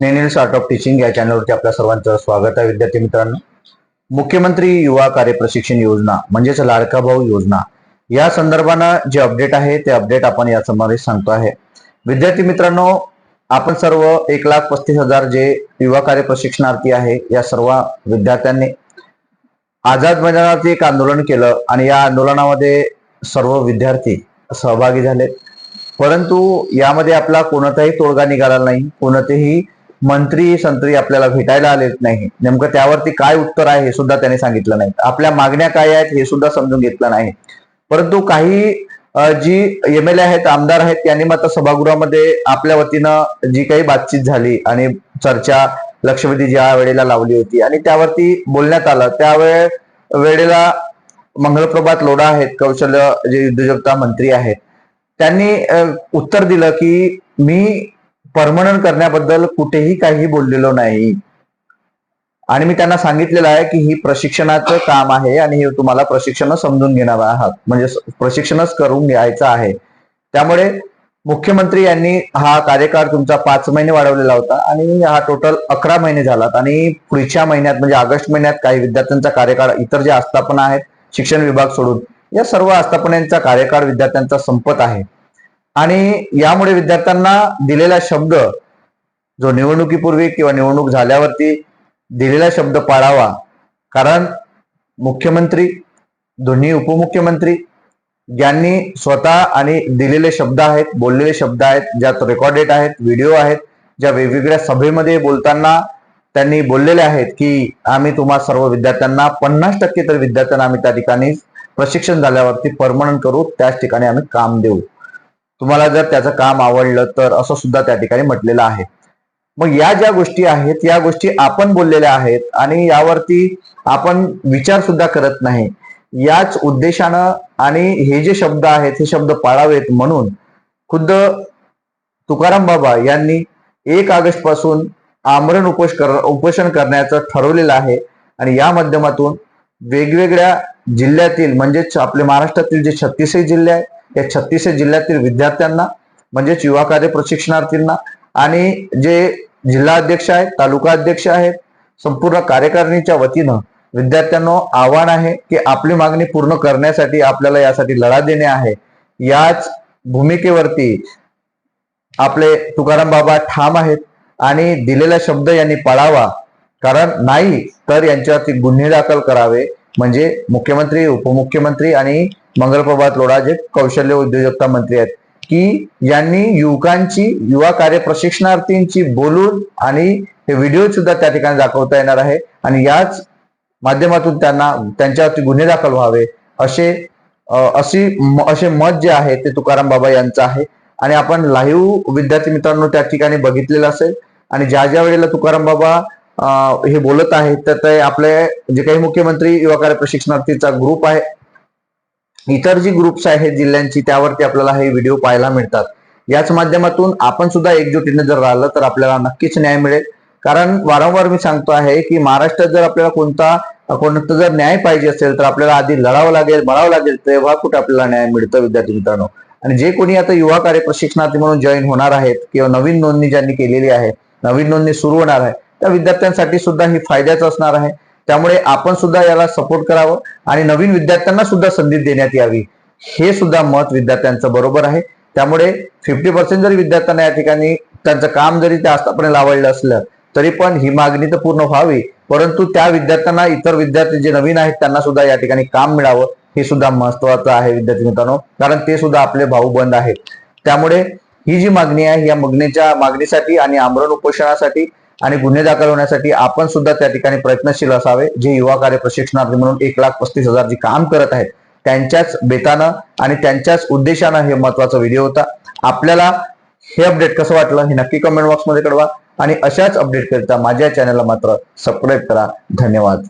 नेनिल art of teaching या चॅनलवरती आपल्या सर्वांचं स्वागत आहे. विद्यार्थी मित्रांनो मुख्यमंत्री युवा कार्य प्रशिक्षण योजना म्हणजेच लाडका भाऊ योजना या संदर्भानं जे अपडेट आहे ते अपडेट आपण या समावेश सांगतो आहे. विद्यार्थी मित्रांनो आपण सर्व एक लाख पस्तीस हजार जे युवा कार्य प्रशिक्षणार्थी आहे या सर्व विद्यार्थ्यांनी आझाद मैदानावरती एक आंदोलन केलं आणि या आंदोलनामध्ये सर्व विद्यार्थी सहभागी झाले परंतु यामध्ये आपला कोणताही तोडगा निघाला नाही. कोणतेही मंत्री संत्री आपल्याला भेटायला आले नाही. नेमकं त्यावरती काय उत्तर आहे हे सुद्धा त्यांनी सांगितलं नाही. आपल्या मागण्या काय आहेत हे सुद्धा समजून घेतलं नाही. परंतु काही जी एम एल ए आहेत आमदार आहेत त्यांनी मात्र सभागृहामध्ये आपल्या वतीनं जी काही बातचीत झाली आणि चर्चा लक्षवेधी ज्या वेळेला लावली होती आणि त्यावरती बोलण्यात आलं त्यावेळे वेळेला मंगलप्रभात लोढा आहेत कौशल्य जे उद्योजकता मंत्री आहेत त्यांनी उत्तर दिलं की मी परमनंट करण्याबद्दल कुठेही काही बोललेलो नाही. आणि मी त्यांना सांगितलेलं आहे की ही प्रशिक्षणाचं काम आहे आणि हे तुम्हाला प्रशिक्षण समजून घेणार आहात. म्हणजे प्रशिक्षणच करून घ्यायचं आहे. त्यामुळे मुख्यमंत्री यांनी हा कार्यकाळ तुमचा पाच महिने वाढवलेला होता आणि हा टोटल अकरा महिने झालात. आणि पुढच्या महिन्यात म्हणजे ऑगस्ट महिन्यात काही विद्यार्थ्यांचा कार्यकाळ इतर जे आस्थापना आहेत शिक्षण विभाग सोडून या सर्व आस्थापनांचा कार्यकाळ विद्यार्थ्यांचा संपत आहे. आणि यामुळे विद्यार्थ्यांना दिलेला शब्द जो निवडणुकीपूर्वी किंवा निवडणूक झाल्यावरती दिलेला शब्द पाळावा. कारण मुख्यमंत्री दोन्ही उपमुख्यमंत्री ज्यांनी स्वतः आणि दिलेले शब्द आहेत बोललेले शब्द आहेत ज्यात रेकॉर्डेड आहेत व्हिडिओ आहेत ज्या वेगवेगळ्या सभेमध्ये बोलताना त्यांनी बोललेले आहेत की आम्ही तुम्हा सर्व विद्यार्थ्यांना पन्नास टक्के तर विद्यार्थ्यांना आम्ही त्या ठिकाणी प्रशिक्षण झाल्यावरती परमनंट करू त्याच ठिकाणी आम्ही काम देऊ. तुम्हाला जर त्याचं काम आवडलं तर असं सुद्धा त्या ठिकाणी म्हटलेलं आहे. मग या ज्या गोष्टी आहेत या गोष्टी आपण बोललेल्या आहेत आणि यावरती आपण विचार सुद्धा करत नाही. याच उद्देशानं आणि हे जे शब्द आहेत हे शब्द पाळावेत म्हणून खुद्द तुकाराम बाबा यांनी एक ऑगस्टपासून आमरण उपोष कर उपोषण करण्याचं ठरवलेलं आहे आणि या माध्यमातून वेगवेगळ्या जिल्ह्यातील म्हणजेच आपले महाराष्ट्रातील जे छत्तीसही जिल्हे आहेत या छत्तीस जिल्ह्यातील विद्यार्थ्यांना म्हणजेच युवा कार्य प्रशिक्षणार्थींना आणि जे जिल्हा अध्यक्ष आहेत तालुका अध्यक्ष आहेत संपूर्ण कार्यकारिणीच्या वतीनं विद्यार्थ्यांना आव्हान आहे की आपली मागणी पूर्ण करण्यासाठी आपल्याला यासाठी लढा देणे आहे. याच भूमिकेवरती आपले तुकाराम बाबा ठाम आहेत आणि दिलेला शब्द यांनी पाळावा. कारण नाही तर यांच्यावरती गुन्हे दाखल करावे. म्हणजे मुख्यमंत्री उपमुख्यमंत्री आणि मंगलप्रभात लोढा जे कौशल्य उद्योजकता मंत्री आहेत की यांनी युवकांची युवा कार्य प्रशिक्षणार्थींची बोलून आणि हे व्हिडिओ सुद्धा त्या ठिकाणी दाखवता येणार आहे आणि याच माध्यमातून त्यांना त्यांच्यावरती गुन्हे दाखल व्हावे असे अशी म- असे मत जे आहे ते तुकाराम बाबा यांचं आहे. आणि आपण लाईव्ह विद्यार्थी मित्रांनो त्या ठिकाणी बघितलेलं असेल आणि ज्या ज्या वेळेला तुकाराम बाबा हे बोलत आहेत तर ते आपले जे काही मुख्यमंत्री युवा कार्य प्रशिक्षणार्थीचा ग्रुप आहे इतर जी ग्रुप्स आहेत जिल्ह्यांची त्यावरती आपल्याला हे व्हिडिओ पाहायला मिळतात. याच माध्यमातून आपण सुद्धा एकजुटीने जर राहिलं तर आपल्याला नक्कीच न्याय मिळेल. कारण वारंवार मी सांगतो आहे की महाराष्ट्रात जर आपल्याला कोणता कोणता जर न्याय पाहिजे असेल तर आपल्याला आधी लढावं लागेल बळावं लागेल तेव्हा कुठे आपल्याला न्याय मिळतं विद्यार्थी मित्रांनो. आणि जे कोणी आता युवा कार्य प्रशिक्षणार्थी म्हणून जॉईन होणार आहेत किंवा नवीन नोंदणी ज्यांनी केलेली आहे नवीन नोंदणी सुरू होणार आहे त्या विद्यार्थ्यांसाठी सुद्धा ही फायद्याचं असणार आहे. त्यामुळे आपण सुद्धा याला सपोर्ट करावं आणि नवीन विद्यार्थ्यांना सुद्धा संधी देण्यात यावी. हे सुद्धा मत विद्यार्थ्यांचं बरोबर आहे. त्यामुळे फिफ्टी पर्सेंट जरी विद्यार्थ्यांना या ठिकाणी त्यांचं काम जरी त्या आस्थापनेला आवडलं असलं तरी पण ही मागणी तर पूर्ण व्हावी. परंतु त्या विद्यार्थ्यांना इतर विद्यार्थी जे नवीन आहेत त्यांना सुद्धा या ठिकाणी काम मिळावं हे सुद्धा महत्वाचं आहे विद्यार्थी मित्रांनो. कारण ते सुद्धा आपले भाऊ बंद आहेत. त्यामुळे ही जी मागणी आहे या मागणीच्या मागणीसाठी आणि आमरण उपोषणासाठी आणि गुन्हे दाखल होण्यासाठी आपण सुद्धा त्या ठिकाणी प्रयत्नशील असावे जे युवा कार्य प्रशिक्षणार्थी म्हणून एक लाख पस्तीस हजार जी काम करत आहेत त्यांच्याच बेतानं आणि त्यांच्याच उद्देशानं हे महत्त्वाचा व्हिडिओ होता. आपल्याला हे अपडेट कसं वाटलं हे नक्की कमेंट बॉक्समध्ये कळवा. आणि अशाच अपडेट करता माझ्या चॅनलला मात्र सबस्क्राईब करा. धन्यवाद.